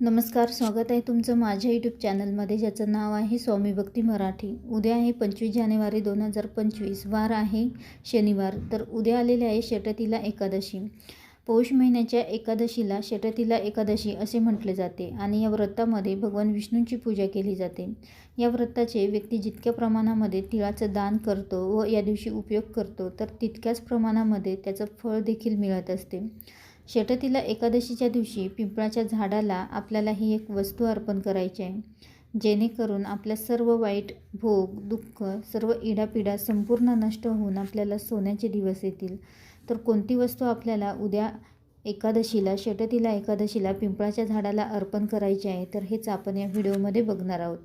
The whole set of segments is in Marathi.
नमस्कार स्वागत आहे तुमचं माझ्या यूट्यूब चॅनलमध्ये ज्याचं नाव आहे स्वामी भक्ती मराठी. उद्या आहे पंचवीस जानेवारी दोन हजार पंचवीस. वार आहे शनिवार तर उद्या आलेले आहे षटतीला एकादशी. पौष महिन्याच्या एकादशीला षटतीला एकादशी असे म्हटले जाते आणि या व्रतामध्ये भगवान विष्णूंची पूजा केली जाते. या व्रताचे व्यक्ती जितक्या प्रमाणामध्ये तिळाचं दान करतो व या दिवशी उपयोग करतो तर तितक्याच प्रमाणामध्ये त्याचं फळ देखील मिळत असते. षटतीला एकादशीच्या दिवशी पिंपळाच्या झाडाला आपल्याला ही एक वस्तू अर्पण करायची आहे. जेणेकरून आपल्या सर्व वाईट भोग दुःख सर्व इडापिडा संपूर्ण नष्ट होऊन आपल्याला सोन्याचे दिवस येतील. तर कोणती वस्तू आपल्याला उद्या एकादशीला षटतीला एकादशीला पिंपळाच्या झाडाला अर्पण करायची आहे तर हेच आपण या व्हिडिओमध्ये बघणार आहोत.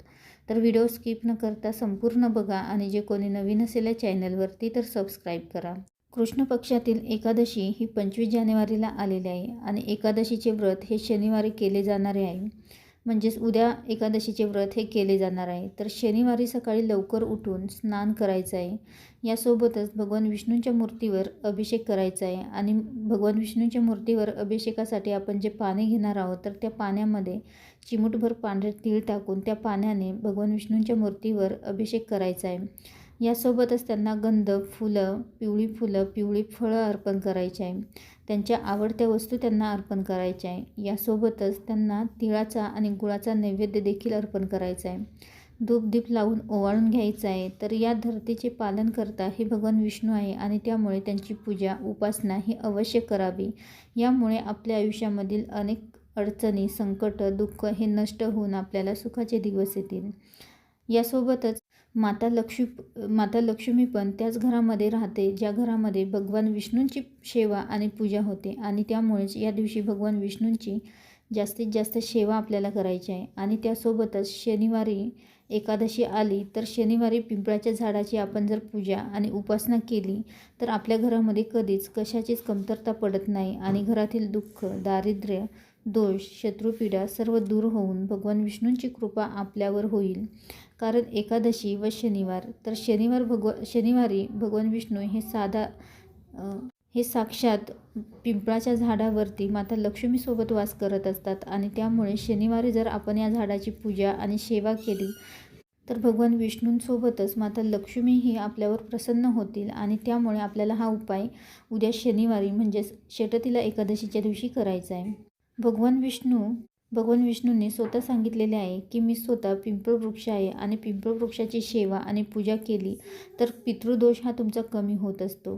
तर व्हिडिओ स्किप न करता संपूर्ण बघा आणि जे कोणी नवीन असेल या चॅनलवरती तर सबस्क्राईब करा. कृष्ण पक्षातील एकादशी ही पंचवीस जानेवारीला आलेली आहे आणि एकादशीचे व्रत हे शनिवारी केले जाणारे आहे. म्हणजेच उद्या एकादशीचे व्रत हे केले जाणार आहे. तर शनिवारी सकाळी लवकर उठून स्नान करायचं आहे. यासोबतच भगवान विष्णूंच्या मूर्तीवर अभिषेक करायचा आहे आणि भगवान विष्णूंच्या मूर्तीवर अभिषेकासाठी आपण जे पाणी घेणार आहोत तर त्या पाण्यामध्ये चिमूटभर पांढरे तीळ टाकून त्या पाण्याने भगवान विष्णूंच्या मूर्तीवर अभिषेक करायचा आहे. यासोबतच त्यांना गंध फुलं पिवळी फुलं पिवळी फळं अर्पण करायची. आहे त्यांच्या आवडत्या वस्तू त्यांना अर्पण करायच्या आहे यासोबतच त्यांना तिळाचा आणि गुळाचा नैवेद्य देखील अर्पण करायचा. आहे धूपदीप लावून ओवाळून घ्यायचं. आहे तर या धरतीचे पालन करता हे भगवान विष्णू आहे आणि त्यामुळे त्यांची पूजा उपासना ही अवश्य करावी. यामुळे आपल्या आयुष्यामधील अनेक अडचणी संकट दुःख हे नष्ट होऊन आपल्याला सुखाचे दिवस येतील. यासोबतच माता लक्ष्मी माता लक्ष्मी पण त्याच घरामध्ये राहते ज्या घरामध्ये भगवान विष्णूंची सेवा आणि पूजा होते आणि त्यामुळेच या दिवशी भगवान विष्णूंची जास्तीत जास्त सेवा आपल्याला करायची आहे. आणि त्यासोबतच शनिवारी एकादशी आली तर शनिवारी पिंपळाच्या झाडाची आपण जर पूजा आणि उपासना केली तर आपल्या घरामध्ये कधीच कशाचीच कमतरता पडत नाही आणि घरातील दुःख दारिद्र्य दोष शत्रुपीडा सर्व दूर होऊन भगवान विष्णूंची कृपा आपल्यावर होईल. कारण एकादशी व शनिवार तर शनिवार भगव शनिवारी भगवान विष्णू हे साधा हे साक्षात पिंपळाच्या झाडावरती माता लक्ष्मीसोबत वास करत असतात आणि त्यामुळे शनिवारी जर आपण या झाडाची पूजा आणि सेवा केली तर भगवान विष्णूंसोबतच माता लक्ष्मीही आपल्यावर प्रसन्न होतील आणि त्यामुळे आपल्याला हा उपाय उद्या शनिवारी म्हणजेच शेटतीला एकादशीच्या दिवशी करायचा आहे. भगवान विष्णू भगवान विष्णूंनी स्वतः सांगितलेले आहे की मी स्वतः पिंपळ वृक्ष आहे आणि पिंपळ वृक्षाची सेवा आणि पूजा केली तर पितृदोष हा तुमचा कमी होत असतो.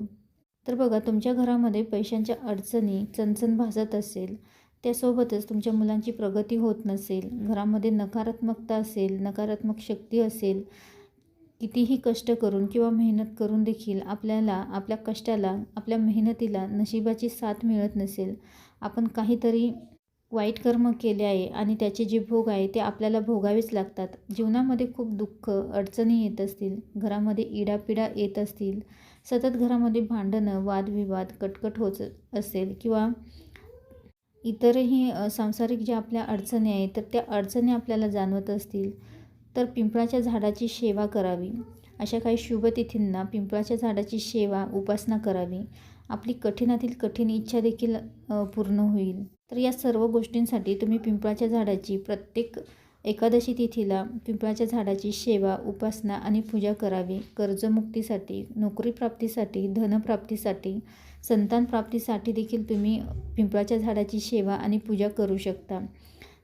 तर बघा तुमच्या घरामध्ये पैशांच्या अडचणी चणचण भासत असेल त्यासोबतच तुमच्या मुलांची प्रगती होत नसेल घरामध्ये नकारात्मकता असेल नकारात्मक शक्ती असेल कितीही कष्ट करून किंवा मेहनत करून देखील आपल्याला आपल्या कष्टाला आपल्या मेहनतीला नशिबाची साथ मिळत नसेल आपण काहीतरी वाईट कर्म केले आहे आणि त्याचे जे भोग आहे ते आपल्याला भोगावेच लागतात. जीवनामध्ये खूप दुःख अडचणी येत असतील. घरामध्ये इडापिडा येत असतील. सतत घरामध्ये भांडणं वादविवाद कटकट होत असेल किंवा इतरही सांसारिक ज्या आपल्या अडचणी आहेत तर त्या अडचणी आपल्याला जाणवत असतील तर पिंपळाच्या झाडाची सेवा करावी. अशा काही शुभतिथींना पिंपळाच्या झाडाची सेवा उपासना करावी. आपली कठीणातील कठीण इच्छा देखील पूर्ण होईल. तर या सर्व गोष्टींसाठी तुम्ही पिंपळाच्या झाडाची प्रत्येक एकादशी तिथीला पिंपळाच्या झाडाची सेवा उपासना आणि पूजा करावी. कर्जमुक्तीसाठी नोकरी प्राप्तीसाठी धनप्राप्तीसाठी संतान प्राप्तीसाठी देखील तुम्ही पिंपळाच्या झाडाची सेवा आणि पूजा करू शकता.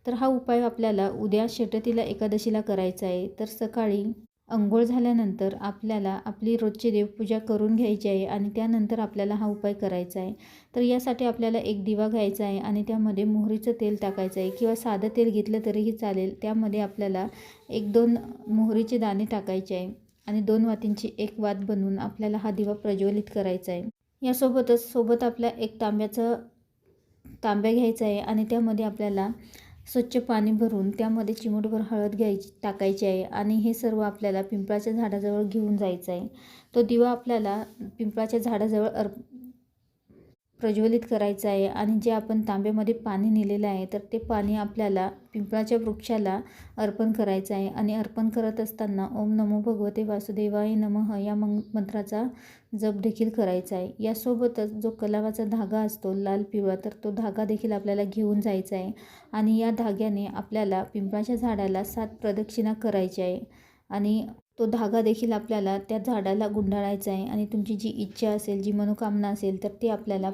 तर हा उपाय आपल्याला उद्या षटतीला एकादशीला करायचा आहे. तर सकाळी अंघोळ झाल्यानंतर आपल्याला आपली रोजची देवपूजा करून घ्यायची आहे आणि त्यानंतर आपल्याला हा उपाय करायचा आहे. तर यासाठी आपल्याला एक दिवा घ्यायचा आहे आणि त्यामध्ये मोहरीचं तेल टाकायचं आहे किंवा साधं तेल घेतलं तरीही चालेल. त्यामध्ये आपल्याला एक दोन मोहरीचे दाणे टाकायचे आहे आणि दोन वातींची एक वात बनवून आपल्याला हा दिवा प्रज्वलित करायचा आहे. यासोबतच सोबत आपल्या एक तांब्याचं तांब्या घ्यायचा आहे आणि त्यामध्ये आपल्याला स्वच्छ पाणी भरून त्यामध्ये चिमूटभर हळद घ्यायची टाकायची आहे आणि हे सर्व आपल्याला पिंपळाच्या झाडाजवळ घेऊन जायचं आहे. तो दिवा आपल्याला पिंपळाच्या झाडाजवळ अर्प प्रज्वलित करायचं आहे आणि जे आपण तांब्यामध्ये पाणी नेलेलं आहे तर ते पाणी आपल्याला पिंपळाच्या वृक्षाला अर्पण करायचं आहे. आणि अर्पण करत असताना ओम नमो भगवते वासुदेवाय नमः या मंग मंत्राचा जप देखील करायचा आहे. यासोबतच जो कलावाचा धागा असतो लाल पिवळा तर तो धागा देखील आपल्याला घेऊन जायचा आहे. आणि या धाग्याने आपल्याला पिंपळाच्या झाडाला सात प्रदक्षिणा करायची आहे. आणि तो धागा देखील आपल्याला त्या झाडाला गुंडाळायचा आहे आणि तुमची जी इच्छा असेल जी मनोकामना असेल तर ती आपल्याला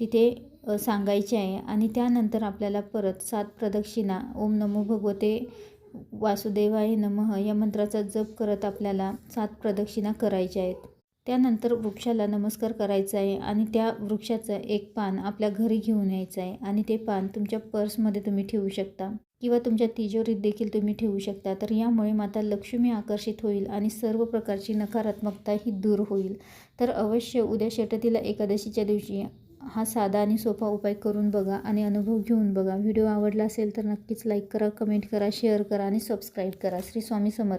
तिथे सांगायची आहे. आणि त्यानंतर आपल्याला परत सात प्रदक्षिणा ओम नमो भगवते वासुदेवाय नमः या मंत्राचा जप करत आपल्याला सात प्रदक्षिणा करायच्या आहेत. त्यानंतर वृक्षाला नमस्कार करायचा आहे आणि त्या वृक्षाचं एक पान आपल्या घरी घेऊन यायचं आहे. आणि ते पान तुमच्या पर्समध्ये तुम्ही ठेवू शकता किंवा तुमच्या तिजोरीत देखील तुम्ही ठेवू शकता. तर यामुळे माता लक्ष्मी आकर्षित होईल आणि सर्व प्रकारची नकारात्मकता ही दूर होईल. तर अवश्य उद्या षटतीला एकादशीच्या दिवशी हा साधा आणि सोपा उपाय करून बघा आणि अनुभव घेऊन बघा. व्हिडिओ आवडला असेल तर नक्कीच लाईक करा कमेंट करा शेअर करा आणि सबस्क्राईब करा. श्री स्वामी समर्थ.